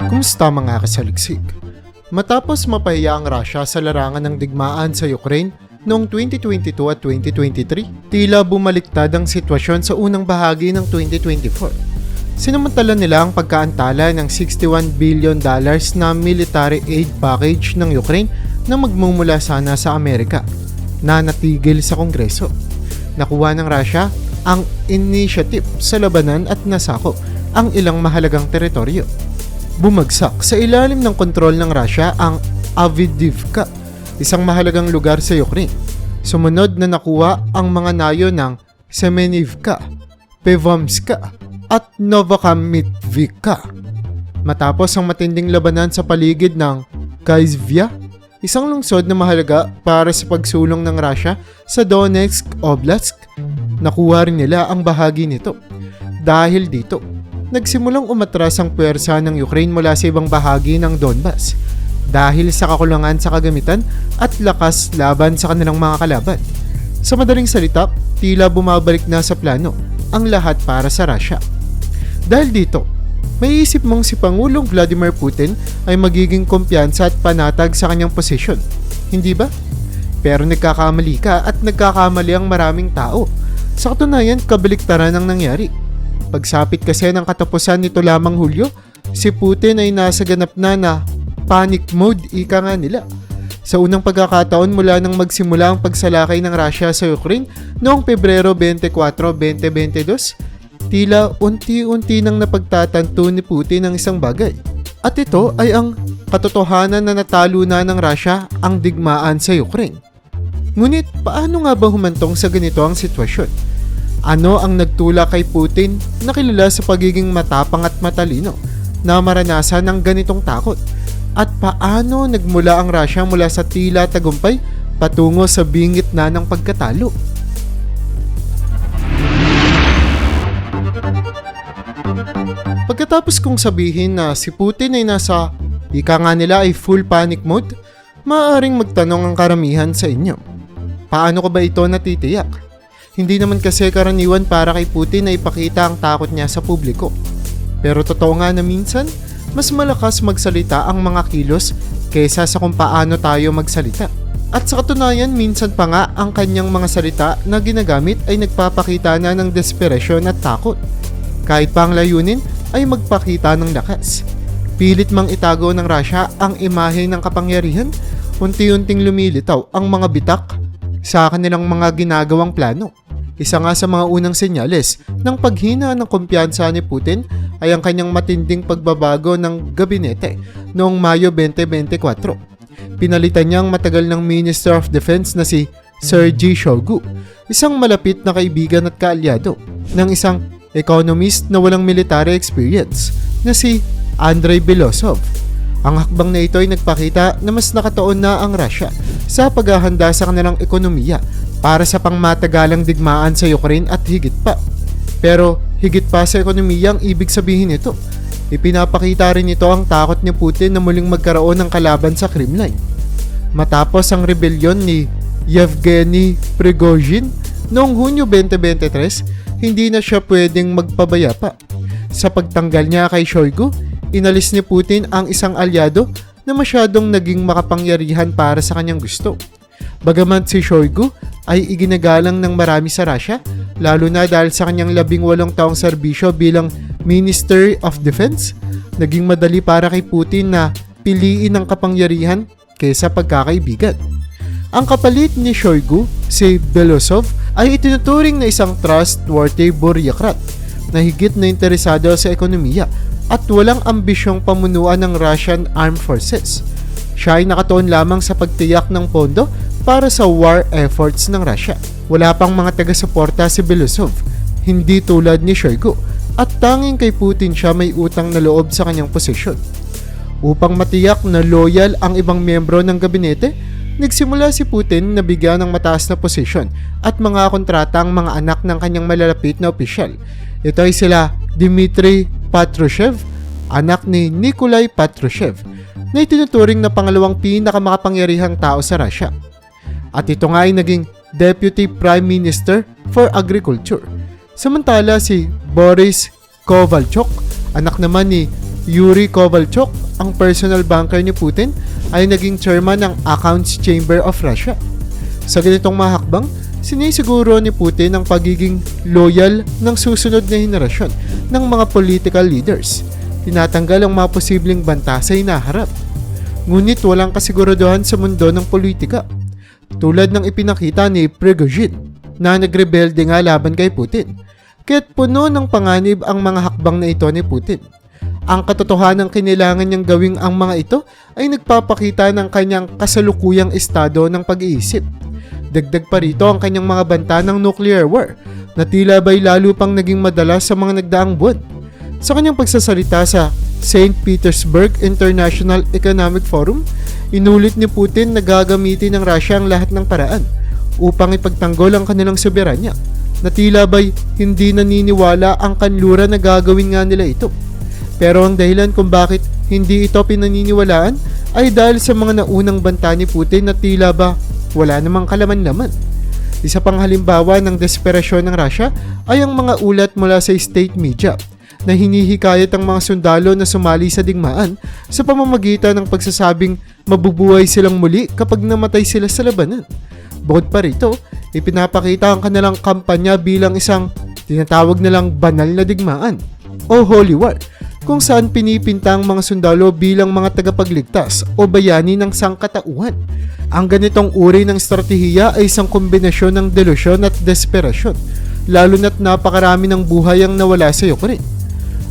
Kumusta mga kasaliksik? Matapos mapahiya ang Russia sa larangan ng digmaan sa Ukraine noong 2022 at 2023, tila bumaliktad ang sitwasyon sa unang bahagi ng 2024. Sinamantala nila ang pagkaantala ng 61 billion dollars na military aid package ng Ukraine na magmumula sana sa Amerika na natigil sa Kongreso. Nakuha ng Russia ang initiative sa labanan at nasako ang ilang mahalagang teritoryo. Bumagsak sa ilalim ng kontrol ng Russia ang Avdiivka, isang mahalagang lugar sa Ukraine. Sumunod na nakuha ang mga nayo ng Semenivka, Pevomska at Novokamivka. Matapos ang matinding labanan sa paligid ng Kaizvia, isang lungsod na mahalaga para sa pagsulong ng Russia sa Donetsk Oblast, nakuha rin nila ang bahagi nito. Dahil dito, nagsimulang umatras ang puwersa ng Ukraine mula sa ibang bahagi ng Donbas dahil sa kakulangan sa kagamitan at lakas laban sa kanilang mga kalaban. Sa madaling salita, tila bumabalik na sa plano ang lahat para sa Russia. Dahil dito, may isip mong si Pangulong Vladimir Putin ay magiging kumpiyansa at panatag sa kanyang posisyon. Hindi ba? Pero nagkakamali ka at nagkakamali ang maraming tao. Sa katunayan, kabaliktaran ang nangyari. Pagsapit kasi ng katapusan nito lamang Hulyo, si Putin ay nasa ganap na na panic mode ika nga nila. Sa unang pagkakataon mula nang magsimula ang pagsalakay ng Russia sa Ukraine noong Pebrero 24, 2022, tila unti-unti nang napagtatanto ni Putin ang isang bagay. At ito ay ang katotohanan na natalo na ng Russia ang digmaan sa Ukraine. Ngunit paano nga ba humantong sa ganito ang sitwasyon? Ano ang nagtula kay Putin na kilala sa pagiging matapang at matalino na maranasan ng ganitong takot? At paano nagmula ang Russia mula sa tila tagumpay patungo sa bingit na ng pagkatalo? Pagkatapos kong sabihin na si Putin ay nasa ika nga nila ay full panic mode, maaaring magtanong ang karamihan sa inyo. Paano ko ba ito natitiyak? Hindi naman kasi karaniwan para kay Putin na ipakita ang takot niya sa publiko. Pero totoo nga na minsan, mas malakas magsalita ang mga kilos kaysa sa kung paano tayo magsalita. At sa katunayan, minsan pa nga ang kanyang mga salita na ginagamit ay nagpapakita na ng desperation at takot. Kahit pa ang layunin ay magpakita ng lakas. Pilit mang itago ng Russia ang imahe ng kapangyarihan, unti-unting lumilitaw ang mga bitak sa kanilang mga ginagawang plano. Isa nga sa mga unang senyales ng paghina ng kumpiyansa ni Putin ay ang kanyang matinding pagbabago ng gabinete noong Mayo 2024. Pinalitan niya ang matagal ng Minister of Defense na si Sergei Shoigu, isang malapit na kaibigan at kaalyado ng isang economist na walang military experience na si Andrei Belosov. Ang hakbang na ito ay nagpakita na mas nakataon na ang Russia sa paghahanda sa kanilang ekonomiya para sa pangmatagalang digmaan sa Ukraine at higit pa. Pero higit pa sa ekonomiya ang ibig sabihin nito. Ipinapakita rin ito ang takot ni Putin na muling magkaroon ng kalaban sa Kremlin. Matapos ang rebelyon ni Yevgeny Prigozhin noong Hunyo 2023, hindi na siya pwedeng magpabaya pa. Sa pagtanggal niya kay Shoigu, inalis ni Putin ang isang alyado na masyadong naging makapangyarihan para sa kanyang gusto. Bagamat si Shoigu ay iginagalang ng marami sa Russia, lalo na dahil sa kanyang labing walong taong serbisyo bilang Minister of Defense, naging madali para kay Putin na piliin ang kapangyarihan kaysa pagkakaibigan. Ang kapalit ni Shoigu, si Belosov, ay itinuturing na isang trustworthy bureaucrat na higit na interesado sa ekonomiya at walang ambisyong pamunuan ng Russian Armed Forces. Siya ay nakatuon lamang sa pagtiyak ng pondo para sa war efforts ng Russia. Wala pang mga taga-suporta si Belosov, hindi tulad ni Shoigu, at tanging kay Putin siya may utang na loob sa kanyang posisyon. Upang matiyak na loyal ang ibang miyembro ng gabinete, nagsimula si Putin na bigyan ng mataas na posisyon at mga kontrata ang mga anak ng kanyang malalapit na opisyal. Ito ay sila Dmitry Patrushev, anak ni Nikolai Patrushev, na itinuturing na pangalawang pinakamakapangyarihang tao sa Russia. At ito nga ay naging Deputy Prime Minister for Agriculture. Samantala si Boris Kovalchuk, anak naman ni Yuri Kovalchuk, ang personal banker ni Putin, ay naging chairman ng Accounts Chamber of Russia. Sa ganitong mga hakbang, sinisiguro ni Putin ang pagiging loyal ng susunod na henerasyon ng mga political leaders. Tinatanggal ang mga posibleng banta sa hinaharap. Ngunit walang kasiguraduhan sa mundo ng politika. Tulad ng ipinakita ni Prigozhin na nagrebelde nga laban kay Putin. Kaya't puno ng panganib ang mga hakbang na ito ni Putin. Ang katotohanan kailangan niyang gawing ang mga ito ay nagpapakita ng kanyang kasalukuyang estado ng pag-iisip. Dagdag pa rito ang kanyang mga banta ng nuclear war na tila ba'y lalo pang naging madalas sa mga nagdaang buwan. Sa kanyang pagsasalita sa St. Petersburg International Economic Forum, inulit ni Putin na gagamitin ng Russia ang lahat ng paraan upang ipagtanggol ang kanilang soberanya na tila ba'y hindi naniniwala ang kanlura na gagawin nga nila ito. Pero ang dahilan kung bakit hindi ito pinaniniwalaan ay dahil sa mga naunang banta ni Putin na tila ba wala namang kalaman-laman. Isa pang halimbawa ng desperasyon ng Russia ay ang mga ulat mula sa state media na hinihikayat ang mga sundalo na sumali sa digmaan sa pamamagitan ng pagsasabing mabubuhay silang muli kapag namatay sila sa labanan. Bukod pa rito, ipinapakita ang kanilang kampanya bilang isang tinatawag nilang banal na digmaan o holy war kung saan pinipinta ang mga sundalo bilang mga tagapagligtas o bayani ng sangkatauhan. Ang ganitong uri ng estratehiya ay isang kombinasyon ng delusyon at desperasyon, lalo na't napakarami ng buhay ang nawala sa Ukraine.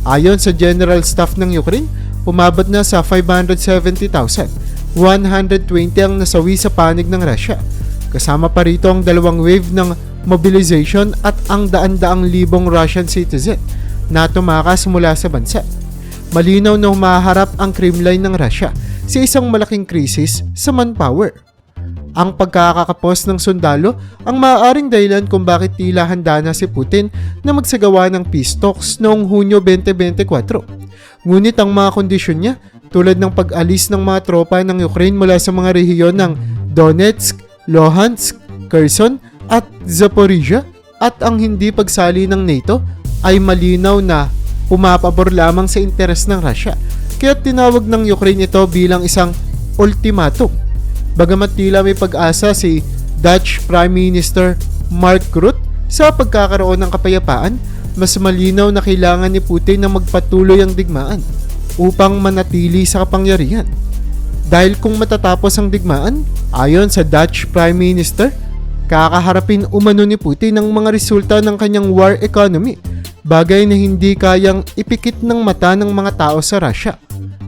Ayon sa General Staff ng Ukraine, umabot na sa 570,120 ang nasawi sa panig ng Russia. Kasama pa rito ang dalawang wave ng mobilization at ang daan-daang libong Russian citizen na tumakas mula sa bansa. Malinaw na humaharap ang Kremlin ng Russia sa isang malaking krisis sa manpower. Ang pagkakakapos ng sundalo ang maaaring dahilan kung bakit tila handa na si Putin na magsagawa ng peace talks noong Hunyo 2024. Ngunit ang mga kondisyon niya tulad ng pag-alis ng mga tropa ng Ukraine mula sa mga rehiyon ng Donetsk, Luhansk, Kherson at Zaporizhia at ang hindi pagsali ng NATO ay malinaw na pumapabor lamang sa interes ng Russia. Kaya tinawag ng Ukraine ito bilang isang ultimatum. Bagamat tila may pag-asa si Dutch Prime Minister Mark Rutte sa pagkakaroon ng kapayapaan, mas malinaw na kailangan ni Putin na magpatuloy ang digmaan upang manatili sa kapangyarihan. Dahil kung matatapos ang digmaan, ayon sa Dutch Prime Minister, kakaharapin umano ni Putin ang mga resulta ng kanyang war economy, bagay na hindi kayang ipikit ng mata ng mga tao sa Russia.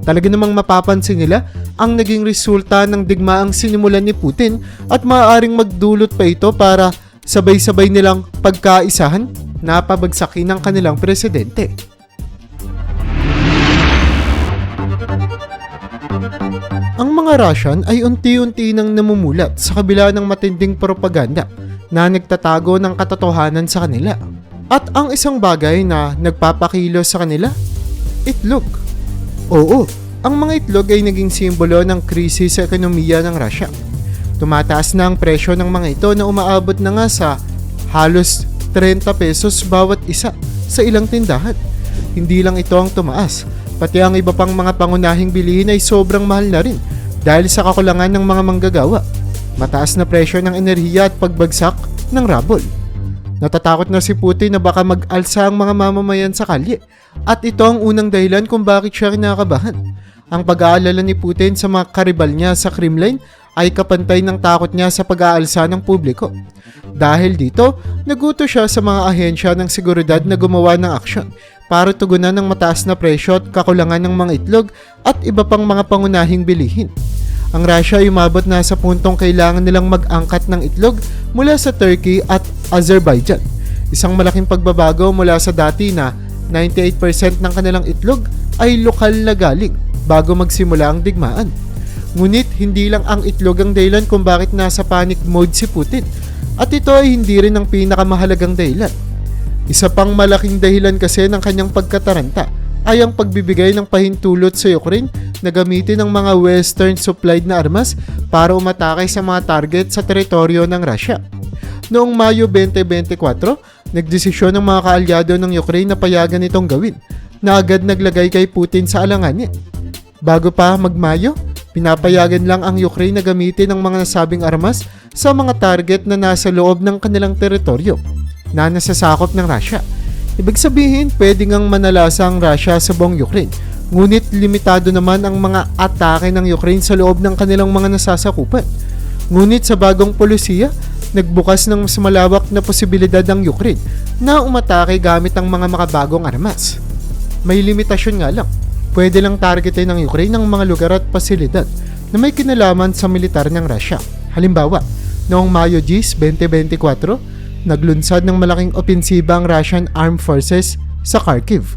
Talaga namang mapapansin nila ang naging resulta ng digmaang sinimulan ni Putin at maaaring magdulot pa ito para sabay-sabay nilang pagkaisahan na pabagsakin ng kanilang presidente. Ang mga Russian ay unti-unti nang namumulat sa kabila ng matinding propaganda na nagtatago ng katotohanan sa kanila. At ang isang bagay na nagpapakilos sa kanila, itlog. Oo, ang mga itlog ay naging simbolo ng krisis sa ekonomiya ng Russia. Tumataas na ang presyo ng mga ito na umaabot na nga sa halos 30 pesos bawat isa sa ilang tindahan. Hindi lang ito ang tumaas, pati ang iba pang mga pangunahing bilihin ay sobrang mahal na rin dahil sa kakulangan ng mga manggagawa, mataas na presyo ng enerhiya at pagbagsak ng rabol. Natatakot na si Putin na baka mag-alsa ang mga mamamayan sa kalye at ito ang unang dahilan kung bakit siya kinakabahan. Ang pag-aalala ni Putin sa mga karibal niya sa Kremlin ay kapantay ng takot niya sa pag-aalsa ng publiko. Dahil dito, naguto siya sa mga ahensya ng seguridad na gumawa ng aksyon para tugunan ng mataas na presyo at kakulangan ng mga itlog at iba pang mga pangunahing bilihin. Ang Russia ay umabot na sa puntong kailangan nilang mag-angkat ng itlog mula sa Turkey at Azerbaijan. Isang malaking pagbabago mula sa dati na 98% ng kanilang itlog ay lokal na galing bago magsimula ang digmaan. Ngunit hindi lang ang itlog ang dahilan kung bakit nasa panic mode si Putin at ito ay hindi rin ang pinakamahalagang dahilan. Isa pang malaking dahilan kasi ng kanyang pagkataranta ay ang pagbibigay ng pahintulot sa Ukraine na gamitin ng mga western supplied na armas para umatake sa mga target sa teritoryo ng Russia. Noong Mayo 2024, nagdesisyon ng mga kaalyado ng Ukraine na payagan itong gawin na agad naglagay kay Putin sa alanganin. Bago pa magmayo, pinapayagan lang ang Ukraine na gamitin ang mga nasabing armas sa mga target na nasa loob ng kanilang teritoryo na nasasakop ng Russia. Ibig sabihin, pwede ngang manalasa ang Russia sa buong Ukraine. Ngunit limitado naman ang mga atake ng Ukraine sa loob ng kanilang mga nasasakupan. Ngunit sa bagong polisiya, nagbukas ng mas malawak na posibilidad ang Ukraine na umatake gamit ang mga makabagong armas. May limitasyon nga lang. Pwede lang targetin ng Ukraine ang mga lugar at pasilidad na may kinalaman sa militar ng Russia. Halimbawa, noong Mayo 10, 2024, naglunsad ng malaking opensiba ang Russian Armed Forces sa Kharkiv.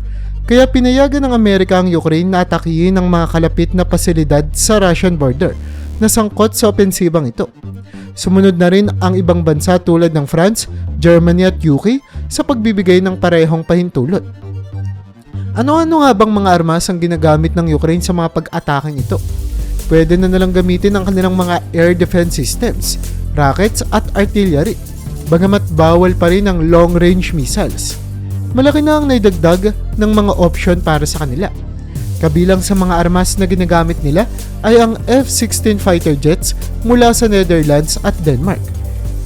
Kaya pinayagan ng Amerika ang Ukraine na atakihin ang mga kalapit na pasilidad sa Russian border na sangkot sa opensibang ito. Sumunod na rin ang ibang bansa tulad ng France, Germany at UK sa pagbibigay ng parehong pahintulot. Ano-ano nga bang mga armas ang ginagamit ng Ukraine sa mga pag-ataking ito? Pwede na nalang gamitin ang kanilang mga air defense systems, rockets at artillery, bagamat bawal pa rin ang long-range missiles. Malaki na ang naidagdag ng mga option para sa kanila. Kabilang sa mga armas na ginagamit nila ay ang F-16 fighter jets mula sa Netherlands at Denmark,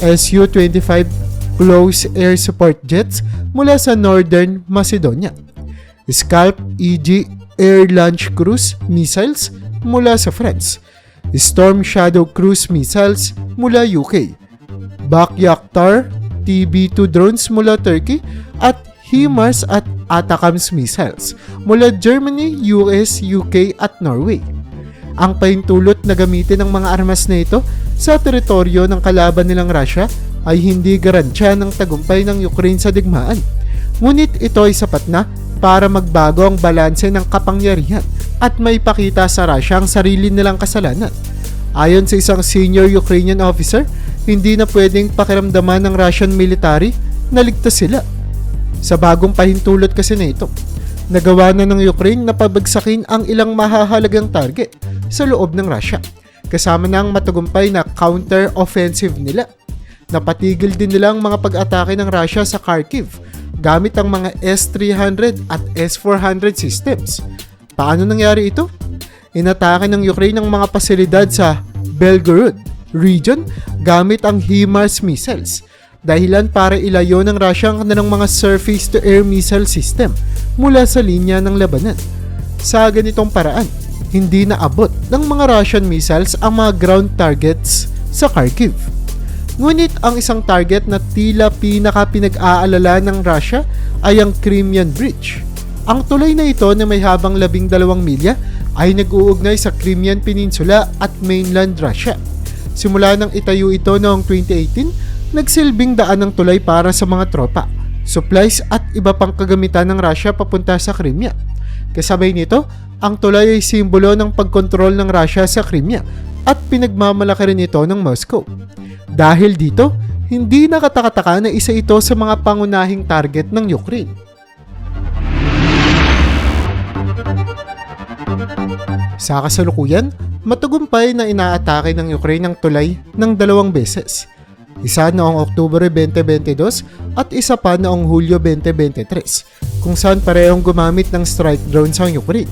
Su-25 close air support jets mula sa Northern Macedonia, Scalp EG Air Launch Cruise Missiles mula sa France, Storm Shadow Cruise Missiles mula UK, Bakyaktar TB2 drones mula Turkey at HIMARS at ATACMS missiles mula Germany, US, UK at Norway. Ang pahintulot na gamitin ng mga armas na ito sa teritoryo ng kalaban nilang Russia ay hindi garansya ng tagumpay ng Ukraine sa digmaan. Ngunit ito ay sapat na para magbago ang balanse ng kapangyarihan at may pakita sa Russia ang sarili nilang kasalanan. Ayon sa isang senior Ukrainian officer, hindi na pwedeng pakiramdaman ng Russian military na ligtas sila. Sa bagong pahintulot kasi na ito, nagawa na ng Ukraine na pabagsakin ang ilang mahahalagang target sa loob ng Russia, kasama na ang matagumpay na counter-offensive nila. Napatigil din nila ang mga pag-atake ng Russia sa Kharkiv gamit ang mga S-300 at S-400 systems. Paano nangyari ito? Inatake ng Ukraine ang mga pasilidad sa Belgorod region gamit ang HIMARS missiles. Dahilan para ilayo ng Russia ang kanilang mga surface-to-air missile system mula sa linya ng labanan. Sa ganitong paraan, hindi naabot ng mga Russian missiles ang mga ground targets sa Kharkiv. Ngunit ang isang target na tila pinaka pinag-aalala ng Russia ay ang Crimean Bridge. Ang tulay na ito na may habang labing dalawang milya ay nag-uugnay sa Crimean Peninsula at mainland Russia. Simula nang itayo ito noong 2018, nagsilbing daan ng tulay para sa mga tropa, supplies at iba pang kagamitan ng Russia papunta sa Crimea. Kasabay nito, ang tulay ay simbolo ng pagkontrol ng Russia sa Crimea at pinagmamalaki rin ito ng Moscow. Dahil dito, hindi nakatakataka na isa ito sa mga pangunahing target ng Ukraine. Sa kasalukuyan, matagumpay na inaatake ng Ukraine ang tulay ng dalawang beses. Isa noong Oktubre 2022 at isa pa noong Hulyo 2023, kung saan parehong gumamit ng strike drones ang Ukraine.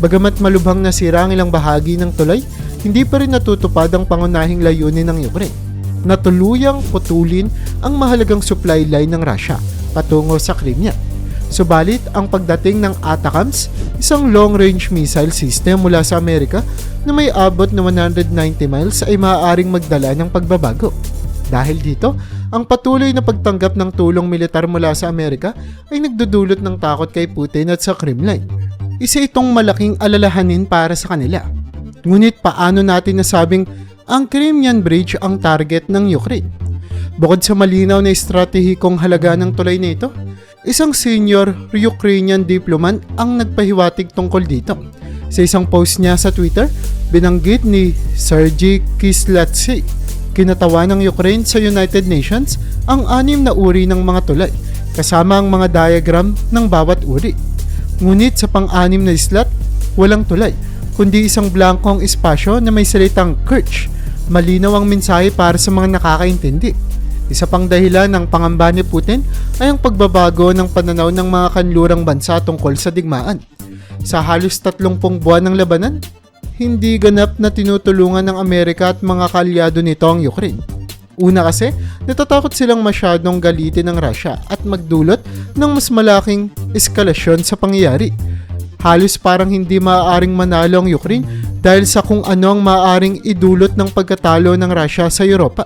Bagamat malubhang nasira ang ilang bahagi ng tulay, hindi pa rin natutupad ang pangunahing layunin ng Ukraine na tuluyang putulin ang mahalagang supply line ng Russia patungo sa Crimea. Subalit, ang pagdating ng ATACMS, isang long-range missile system mula sa Amerika na may abot na 190 miles ay maaaring magdala ng pagbabago. Dahil dito, ang patuloy na pagtanggap ng tulong militar mula sa Amerika ay nagdudulot ng takot kay Putin at sa Kremlin. Isa itong malaking alalahanin para sa kanila. Ngunit paano natin nasabing ang Crimean Bridge ang target ng Ukraine? Bukod sa malinaw na estratehikong halaga ng tulay na ito, isang senior Ukrainian diplomat ang nagpahiwatig tungkol dito. Sa isang post niya sa Twitter, binanggit ni Sergey Kislatsi, kinatawa ng Ukraine sa United Nations ang anim na uri ng mga tulay, kasama ang mga diagram ng bawat uri. Ngunit sa pang-anim na islat, walang tulay, kundi isang blankong espasyo na may salitang Kirch. Malinaw ang mensahe para sa mga nakakaintindi. Isa pang dahilan ng pangamba ni Putin ay ang pagbabago ng pananaw ng mga kanlurang bansa tungkol sa digmaan. Sa halos 30 buwan ng labanan, hindi ganap na tinutulungan ng Amerika at mga kalyado nito ang Ukraine. Una kasi, natatakot silang masyadong galitin ng Russia at magdulot ng mas malaking eskalasyon sa pangyayari. Halos parang hindi maaaring manalo ang Ukraine dahil sa kung ano ang maaaring idulot ng pagkatalo ng Russia sa Europa.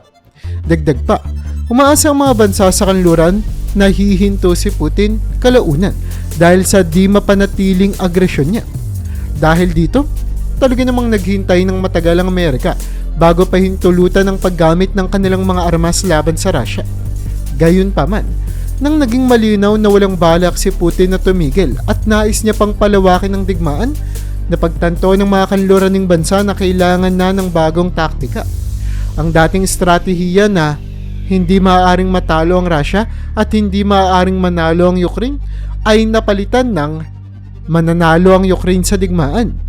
Dagdag pa, umaasa ang mga bansa sa kanluran na hihinto si Putin kalaunan dahil sa di mapanatiling agresyon niya. Dahil dito, talaga namang naghintay ng matagal ang Amerika bago pa hintulutan ng paggamit ng kanilang mga armas laban sa Russia. Gayun pa man, nang naging malinaw na walang balak si Putin na tumigil at nais niya pang palawakin ng digmaan, napagtanto ng mga kanluraning bansa na kailangan na ng bagong taktika. Ang dating estratehiya na hindi maaaring matalo ang Russia at hindi maaaring manalo ang Ukraine ay napalitan ng mananalo ang Ukraine sa digmaan.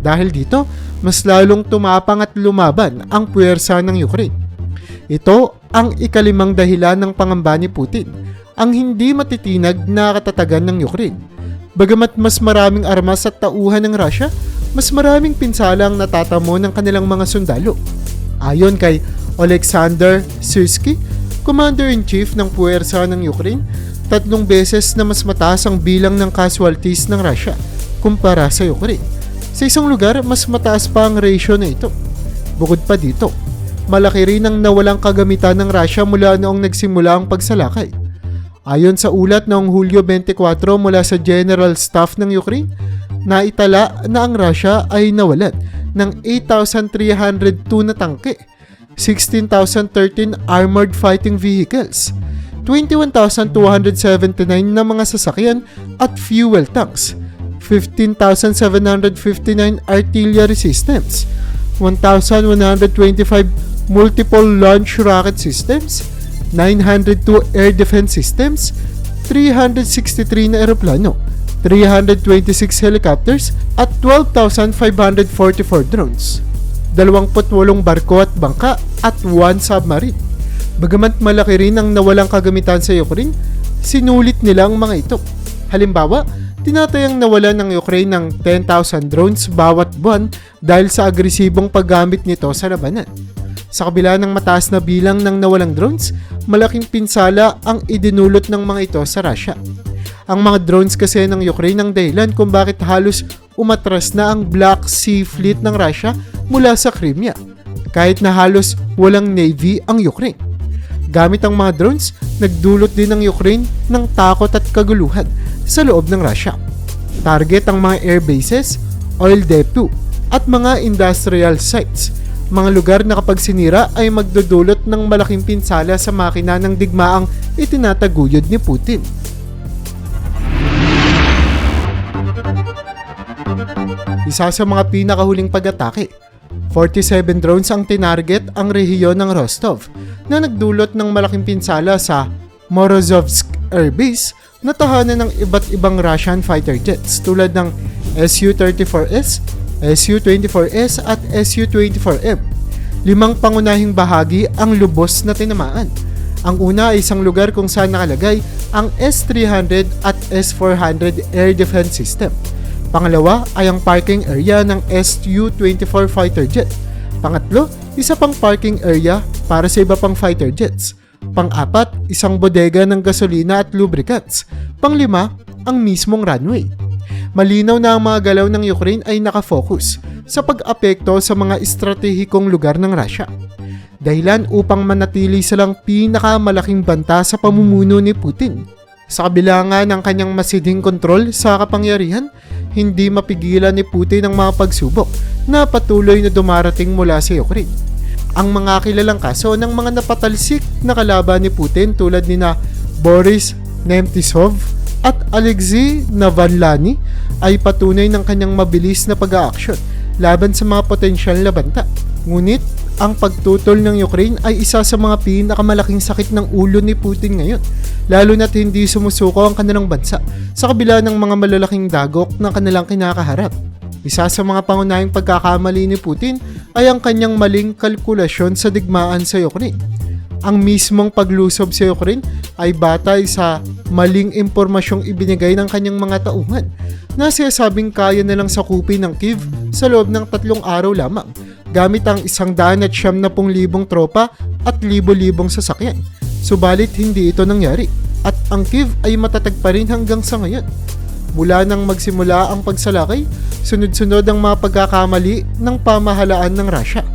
Dahil dito, mas lalong tumapang at lumaban ang puwersa ng Ukraine. Ito ang ikalimang dahilan ng pangamba ni Putin, ang hindi matitinag na katatagan ng Ukraine. Bagamat mas maraming armas at tauhan ng Russia, mas maraming pinsala ang natatamo ng kanilang mga sundalo. Ayon kay Alexander Syrskyi, Commander-in-Chief ng puwersa ng Ukraine, tatlong beses na mas mataas ang bilang ng casualties ng Russia kumpara sa Ukraine. Sa isang lugar, mas mataas pa ang ratio na ito. Bukod pa dito, malaki rin ang nawalang kagamitan ng Russia mula noong nagsimula ang pagsalakay. Ayon sa ulat noong Hulyo 24 mula sa General Staff ng Ukraine, naitala na ang Russia ay nawalan ng 8,302 na tangke, 16,013 armored fighting vehicles, 21,279 na mga sasakyan at fuel tanks, 15,759 artillery systems, 1,125 multiple launch rocket systems, 902 air defense systems, 363 na eroplano, 326 helicopters at 12,544 drones. 28 barko at bangka at 1 submarine. Bagamat malaki rin ang nawalang kagamitan sa Ukraine, sinulit nila ang mga ito. Halimbawa, tinatayang nawalan ng Ukraine ng 10,000 drones bawat buwan dahil sa agresibong paggamit nito sa labanan. Sa kabila ng mataas na bilang ng nawalang drones, malaking pinsala ang idinulot ng mga ito sa Russia. Ang mga drones kasi ng Ukraine ang dahilan kung bakit halos umatras na ang Black Sea Fleet ng Russia mula sa Crimea, kahit na halos walang navy ang Ukraine. Gamit ang mga drones, nagdulot din ng Ukraine ng takot at kaguluhan sa loob ng Russia. Target ang mga air bases, oil depot, at mga industrial sites mga lugar na kapag sinira ay magdudulot ng malaking pinsala sa makina ng digmaang itinataguyod ni Putin. Isa sa mga pinakahuling pag-atake, 47 drones ang tinarget ang rehiyon ng Rostov na nagdulot ng malaking pinsala sa Morozovsk Air Base na tahanan ng iba't ibang Russian fighter jets tulad ng Su-34S, Su-24S at Su-24M. Limang pangunahing bahagi ang lubos na tinamaan. Ang una ay isang lugar kung saan nakalagay ang S-300 at S-400 air defense system. Pangalawa ay ang parking area ng Su-24 fighter jet. Pangatlo, isa pang parking area para sa iba pang fighter jets. Pang-apat, isang bodega ng gasolina at lubricants. Panglima, ang mismong runway. Malinaw na ang mga galaw ng Ukraine ay nakafocus sa pag-apekto sa mga estratehikong lugar ng Russia. Dahilan upang manatili silang pinakamalaking banta sa pamumuno ni Putin. Sa kabila nga ng kanyang masidhing kontrol sa kapangyarihan, hindi mapigilan ni Putin ang mga pagsubok na patuloy na dumarating mula sa Ukraine. Ang mga kilalang kaso ng mga napatalsik na kalaban ni Putin tulad ni na Boris Nemtsov at Alexei Navalny ay patunay ng kanyang mabilis na pag-aaksyon laban sa mga potensyal na banta. Ngunit ang pagtutol ng Ukraine ay isa sa mga pinakamalaking sakit ng ulo ni Putin ngayon, lalo na't hindi sumusuko ang kanilang bansa sa kabila ng mga malalaking dagok na kanilang kinakaharap. Isa sa mga pangunahing pagkakamali ni Putin ay ang kanyang maling kalkulasyon sa digmaan sa Ukraine. ang mismong paglusob sa Ukraine ay batay sa maling impormasyong ibinigay ng kanyang mga tauhan na sinasabing kaya nilang sakupin ng Kiev sa loob ng tatlong araw lamang gamit ang isang daan at siyam na pung libong tropa at libo-libong sasakyan. Subalit hindi ito nangyari at ang Kiev ay matatag pa rin hanggang sa ngayon. Mula nang magsimula ang pagsalakay, sunod-sunod ang mga pagkakamali ng pamahalaan ng Russia.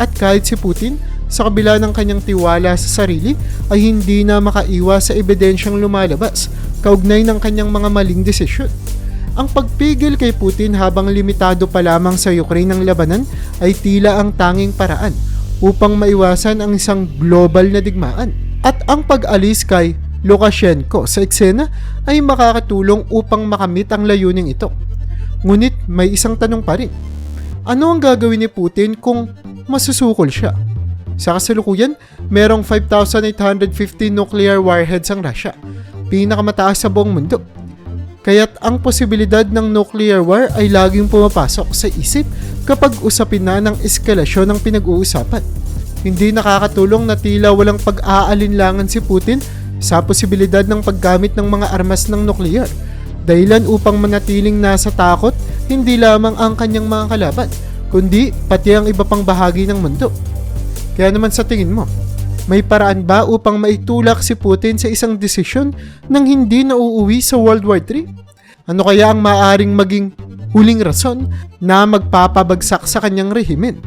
At kahit si Putin, sa kabila ng kanyang tiwala sa sarili, ay hindi na makaiwas sa ebidensyang lumalabas kaugnay ng kanyang mga maling desisyon. Ang pagpigil kay Putin habang limitado pa lamang sa Ukraine ng labanan ay tila ang tanging paraan upang maiwasan ang isang global na digmaan. At ang pag-alis kay Lukashenko sa eksena ay makakatulong upang makamit ang layuning ito. Ngunit may isang tanong pa rin. Ano ang gagawin ni Putin kung masusukol siya? Sa kasalukuyan, merong 5,850 nuclear warheads ang Russia, pinakamataas sa buong mundo. Kaya't ang posibilidad ng nuclear war ay laging pumapasok sa isip kapag usapin na ng eskalasyon ng pinag-uusapan. Hindi nakakatulong na tila walang pag-aalinlangan si Putin sa posibilidad ng paggamit ng mga armas ng nuklear. Dahilan upang manatiling nasa takot hindi lamang ang kanyang mga kalaban, kundi pati ang iba pang bahagi ng mundo. Kaya naman sa tingin mo, may paraan ba upang maitulak si Putin sa isang desisyon nang hindi nauuwi sa World War III? Ano kaya ang maaring maging huling rason na magpapabagsak sa kanyang rehimen?